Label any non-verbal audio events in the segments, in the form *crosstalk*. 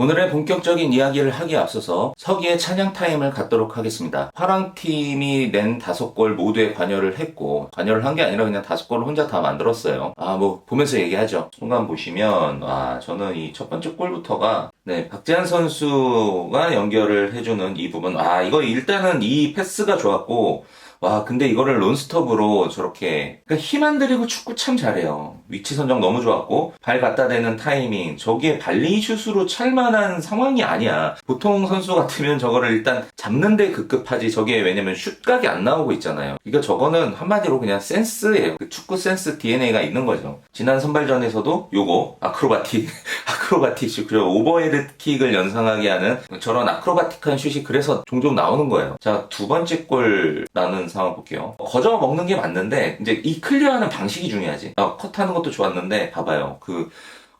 오늘의 본격적인 이야기를 하기에 앞서서 서기의 찬양 타임을 갖도록 하겠습니다. 화랑팀이 낸 다섯 골 모두에 관여를 했고, 관여를 한 게 아니라 그냥 다섯 골을 혼자 다 만들었어요. 아, 뭐, 보면서 얘기하죠. 순간 보시면, 아, 저는 이 첫 번째 골부터가, 네, 박재한 선수가 연결을 해주는 이 부분, 아, 이거 일단은 이 패스가 좋았고, 와, 근데 이거를 론스톱으로 저렇게, 그러니까 힘안 들이고 축구 참 잘해요. 위치 선정 너무 좋았고, 발 갖다 대는 타이밍, 저게 발리 슛으로 찰만한 상황이 아니야. 보통 선수 같으면 저거를 일단 잡는데 급급하지, 저게 왜냐면 슛각이 안 나오고 있잖아요. 그러니까 저거는 한마디로 그냥 센스예요. 그 축구 센스 DNA가 있는 거죠. 지난 선발전에서도 요거, 아크로바틱, *laughs* 아크로바틱 슛, 그리고 오버헤드 킥을 연상하게 하는 저런 아크로바틱한 슛이 그래서 종종 나오는 거예요. 자, 두 번째 골 나는 상황 볼게요. 거저 먹는 게 맞는데, 이제 이 클리어하는 방식이 중요하지. 아, 컷하는 것도 좋았는데, 봐봐요. 그,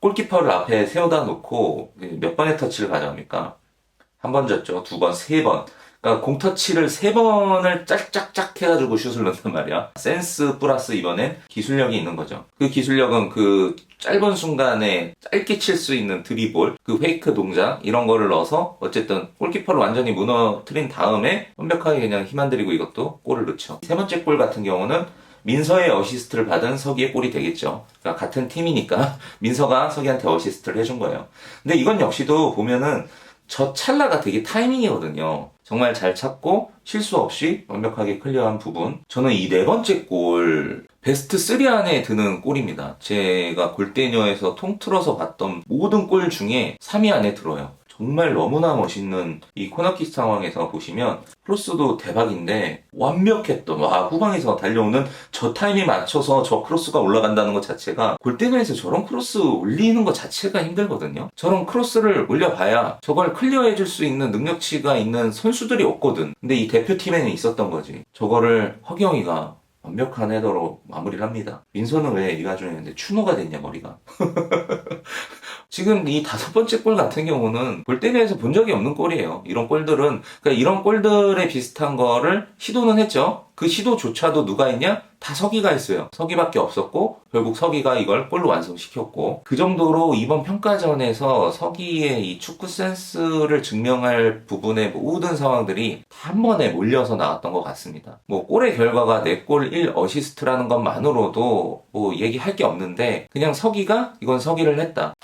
골키퍼를 앞에 세워다 놓고 몇 번의 터치를 가져갑니까? 한 번 졌죠. 두 번, 세 번. 그러니까 공터치를 세 번을 짝짝짝 해가지고 슛을 넣는단 말이야. 센스 플러스 이번엔 기술력이 있는 거죠. 그 기술력은 그 짧은 순간에 짧게 칠 수 있는 드리볼, 그 페이크 동작 이런 거를 넣어서 어쨌든 골키퍼를 완전히 무너뜨린 다음에 완벽하게 그냥 힘안 들이고 이것도 골을 넣죠. 세 번째 골 같은 경우는 민서의 어시스트를 받은 서기의 골이 되겠죠. 그러니까 같은 팀이니까 *laughs* 민서가 서기한테 어시스트를 해준 거예요. 근데 이건 역시도 보면은 저 찰나가 되게 타이밍이거든요. 정말 잘 찾고 실수 없이 완벽하게 클리어한 부분. 저는 이 네 번째 골 베스트 3 안에 드는 골입니다. 제가 골대녀에서 통틀어서 봤던 모든 골 중에 3위 안에 들어요. 정말 너무나 멋있는 이 코너킥 상황에서 보시면 크로스도 대박인데 완벽했던 와 후방에서 달려오는 저 타임에 맞춰서 저 크로스가 올라간다는 것 자체가 골대녀에서 저런 크로스 올리는 것 자체가 힘들거든요. 저런 크로스를 올려봐야 저걸 클리어해 줄 수 있는 능력치가 있는 선수들이 없거든. 근데 이 대표팀에는 있었던 거지. 저거를 허경이가 완벽한 헤더로 마무리를 합니다. 민서는 왜 이 가중에 추노가 됐냐 머리가. *laughs* 지금 이 다섯 번째 골 같은 경우는 골대내에서 본 적이 없는 골이에요. 이런 골들은 그러니까 이런 골들에 비슷한 거를 시도는 했죠. 그 시도조차도 누가 했냐? 다 서기가 했어요. 서기밖에 없었고 결국 서기가 이걸 골로 완성시켰고 그 정도로 이번 평가전에서 서기의 이 축구 센스를 증명할 부분의 모든 상황들이 다 한 번에 몰려서 나왔던 것 같습니다. 뭐 골의 결과가 4골 1 어시스트라는 것만으로도 뭐 얘기할 게 없는데 그냥 서기가 이건 서기를 했다.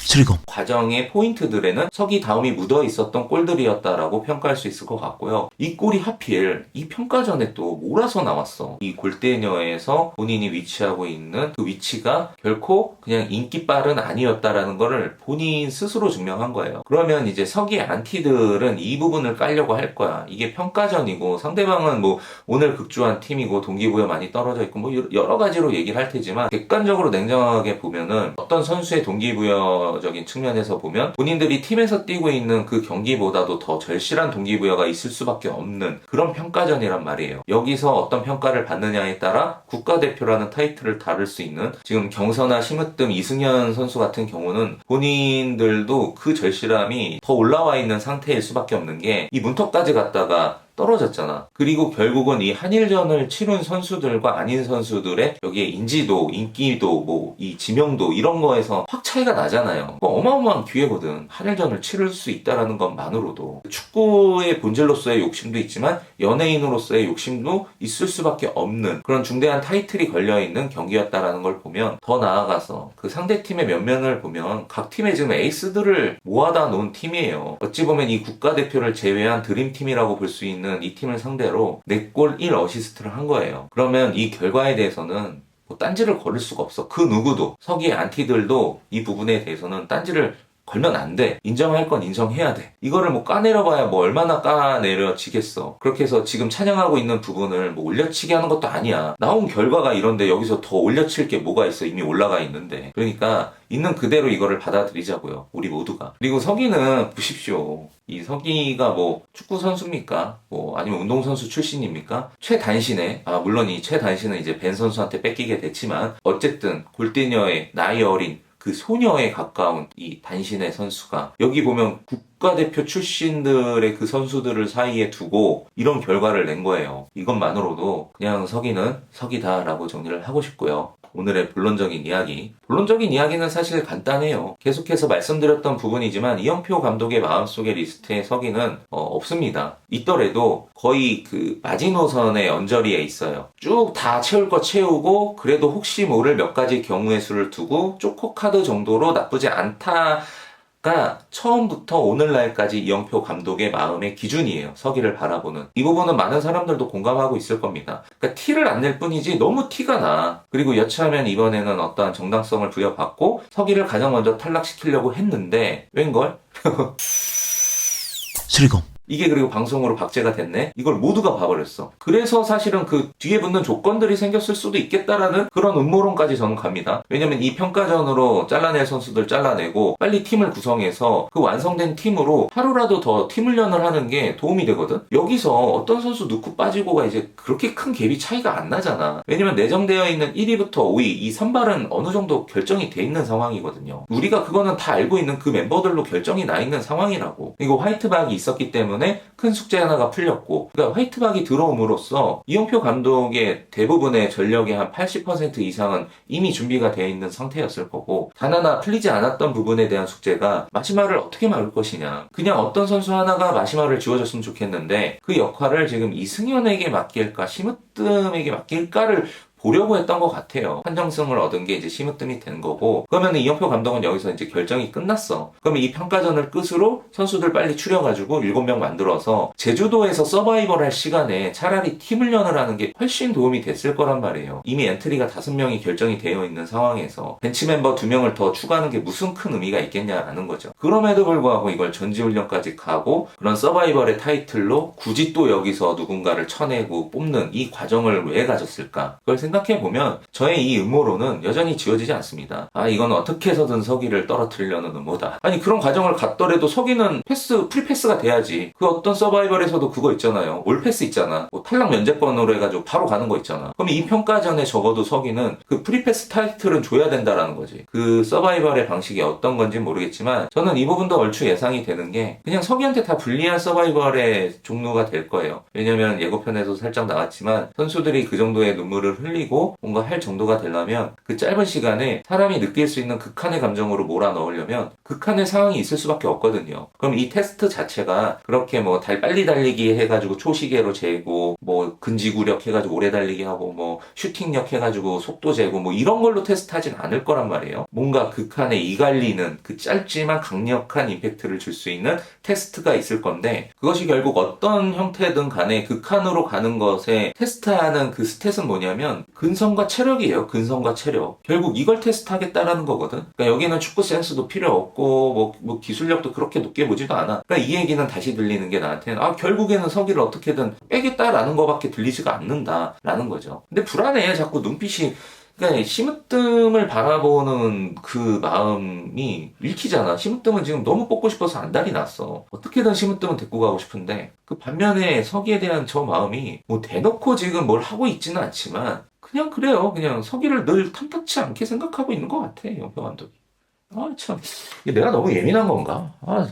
수리공 과정의 포인트들에는 석이 다음이 묻어 있었던 골들이었다라고 평가할 수 있을 것 같고요. 이 골이 하필 이 평가전에 또 몰아서 나왔어. 이 골대녀에서 본인이 위치하고 있는 그 위치가 결코 그냥 인기빨은 아니었다라는 거를 본인 스스로 증명한 거예요. 그러면 이제 석이 안티들은 이 부분을 깔려고 할 거야. 이게 평가전이고 상대방은 뭐 오늘 극주한 팀이고 동기부여 많이 떨어져 있고 뭐 여러 가지로 얘기를 할 테지만 객관적으로 냉정하게 보면은 어떤 선수의 동기부여 적인 측면에서 보면 본인들이 팀에서 뛰고 있는 그 경기보다도 더 절실한 동기부여가 있을 수밖에 없는 그런 평가전이란 말이에요. 여기서 어떤 평가를 받느냐에 따라 국가대표라는 타이틀을 다룰 수 있는 지금 경선아 심으뜸 이승현 선수 같은 경우는 본인들도 그 절실함이 더 올라와 있는 상태일 수밖에 없는 게 이 문턱까지 갔다가 떨어졌잖아. 그리고 결국은 이 한일전을 치룬 선수들과 아닌 선수들의 여기에 인지도, 인기도, 뭐 이 지명도 이런 거에서 확 차이가 나잖아요. 뭐 어마어마한 기회거든. 한일전을 치를 수 있다라는 것만으로도 축구의 본질로서의 욕심도 있지만 연예인으로서의 욕심도 있을 수밖에 없는 그런 중대한 타이틀이 걸려 있는 경기였다라는 걸 보면 더 나아가서 그 상대 팀의 면면을 보면 각 팀의 지금 에이스들을 모아다 놓은 팀이에요. 어찌 보면 이 국가대표를 제외한 드림팀이라고 볼 수 있는 이 팀을 상대로 4골 1어시스트를 한 거예요. 그러면 이 결과에 대해서는 뭐 딴지를 걸을 수가 없어. 그 누구도 서기 안티들도 이 부분에 대해서는 딴지를 걸면 안 돼. 인정할 건 인정해야 돼. 이거를 뭐 까내려 봐야 뭐 얼마나 까내려지겠어. 그렇게 해서 지금 찬양하고 있는 부분을 뭐 올려치기 하는 것도 아니야. 나온 결과가 이런데 여기서 더 올려칠 게 뭐가 있어. 이미 올라가 있는데. 그러니까 있는 그대로 이거를 받아들이자고요. 우리 모두가. 그리고 서기는 보십시오. 이 서기가 뭐 축구 선수입니까? 뭐 아니면 운동 선수 출신입니까? 최단신에 아 물론 이 최단신은 이제 벤 선수한테 뺏기게 됐지만 어쨌든 골대녀의 나이 어린 그 소녀에 가까운 이 단신의 선수가 여기 보면 국가대표 출신들의 그 선수들을 사이에 두고 이런 결과를 낸 거예요. 이것만으로도 그냥 서기는 서기다라고 정리를 하고 싶고요. 오늘의 본론적인 이야기. 본론적인 이야기는 사실 간단해요. 계속해서 말씀드렸던 부분이지만 이영표 감독의 마음속의 리스트에 서기는 어, 없습니다. 있더라도 거의 그 마지노선의 언저리에 있어요. 쭉 다 채울 거 채우고 그래도 혹시 모를 몇 가지 경우의 수를 두고 쪼코 카드 정도로 나쁘지 않다. 가 처음부터 오늘날까지 이영표 감독의 마음의 기준이에요. 서기를 바라보는. 이 부분은 많은 사람들도 공감하고 있을 겁니다. 그러니까 티를 안 낼 뿐이지 너무 티가 나. 그리고 여차하면 이번에는 어떠한 정당성을 부여받고 서기를 가장 먼저 탈락시키려고 했는데 웬걸? *laughs* 수리공 이게 그리고 방송으로 박제가 됐네? 이걸 모두가 봐버렸어. 그래서 사실은 그 뒤에 붙는 조건들이 생겼을 수도 있겠다라는 그런 음모론까지 저는 갑니다. 왜냐면 이 평가전으로 잘라낼 선수들 잘라내고 빨리 팀을 구성해서 그 완성된 팀으로 하루라도 더 팀 훈련을 하는 게 도움이 되거든? 여기서 어떤 선수 넣고 빠지고가 이제 그렇게 큰 갭이 차이가 안 나잖아. 왜냐면 내정되어 있는 1위부터 5위, 이 선발은 어느 정도 결정이 돼 있는 상황이거든요. 우리가 그거는 다 알고 있는 그 멤버들로 결정이 나 있는 상황이라고. 이거 화이트박이 있었기 때문에 큰 숙제 하나가 풀렸고, 그러니까 화이트박이 들어옴으로써 이영표 감독의 대부분의 전력의 한 80% 이상은 이미 준비가 되어 있는 상태였을 거고, 단 하나 풀리지 않았던 부분에 대한 숙제가 마시마를 어떻게 막을 것이냐. 그냥 어떤 선수 하나가 마시마를 지워줬으면 좋겠는데, 그 역할을 지금 이승현에게 맡길까, 심으뜸에게 맡길까를 보려고 했던 것 같아요. 판정승을 얻은 게 이제 심으뜸이 된 거고, 그러면 이영표 감독은 여기서 이제 결정이 끝났어. 그러면 이 평가전을 끝으로 선수들 빨리 추려가지고 7명 만들어서 제주도에서 서바이벌 할 시간에 차라리 팀 훈련을 하는 게 훨씬 도움이 됐을 거란 말이에요. 이미 엔트리가 5명이 결정이 되어 있는 상황에서 벤치 멤버 2명을 더 추가하는 게 무슨 큰 의미가 있겠냐라는 거죠. 그럼에도 불구하고 이걸 전지훈련까지 가고 그런 서바이벌의 타이틀로 굳이 또 여기서 누군가를 쳐내고 뽑는 이 과정을 왜 가졌을까? 그걸 생각 해 보면 저의 이 음모론은 여전히 지워지지 않습니다. 아 이건 어떻게 해서든 서기를 떨어뜨리려는 음모다. 아니 그런 과정을 갔더라도 서기는 패스 프리패스가 돼야지. 그 어떤 서바이벌에서도 그거 있잖아요. 올패스 있잖아. 뭐 탈락 면제권으로 해가지고 바로 가는 거 있잖아. 그럼 이 평가전에 적어도 서기는 그 프리패스 타이틀은 줘야 된다라는 거지. 그 서바이벌의 방식이 어떤 건지 모르겠지만 저는 이 부분도 얼추 예상이 되는 게 그냥 서기한테 다 불리한 서바이벌의 종류가 될 거예요. 왜냐면 예고편에도 살짝 나왔지만 선수들이 그 정도의 눈물을 흘리 고 뭔가 할 정도가 되려면 그 짧은 시간에 사람이 느낄 수 있는 극한의 감정으로 몰아 넣으려면 극한의 상황이 있을 수밖에 없거든요. 그럼 이 테스트 자체가 그렇게 뭐 달 빨리 달리기 해가지고 초시계로 재고 뭐 근지구력 해가지고 오래 달리기 하고 뭐 슈팅력 해가지고 속도 재고 뭐 이런 걸로 테스트하진 않을 거란 말이에요. 뭔가 극한의 이갈리는 그 짧지만 강력한 임팩트를 줄 수 있는 테스트가 있을 건데 그것이 결국 어떤 형태든 간에 극한으로 가는 것에 테스트하는 그 스탯은 뭐냐면 근성과 체력이에요. 근성과 체력. 결국 이걸 테스트하겠다라는 거거든. 그러니까 여기는 축구 센스도 필요 없고 뭐, 뭐 기술력도 그렇게 높게 보지도 않아. 그러니까 이 얘기는 다시 들리는 게 나한테는 아 결국에는 서기를 어떻게든 빼겠다라는 거밖에 들리지가 않는다라는 거죠. 근데 불안해. 자꾸 눈빛이 그러니까 심으뜸을 바라보는 그 마음이 읽히잖아. 심으뜸은 지금 너무 뽑고 싶어서 안달이 났어. 어떻게든 심으뜸은 데리고 가고 싶은데 그 반면에 서기에 대한 저 마음이 뭐 대놓고 지금 뭘 하고 있지는 않지만 그냥 그래요. 그냥 서기를 늘 탐탁치 않게 생각하고 있는 것 같아. 영표 감독이. 아 참. 내가 너무 예민한 건가? 아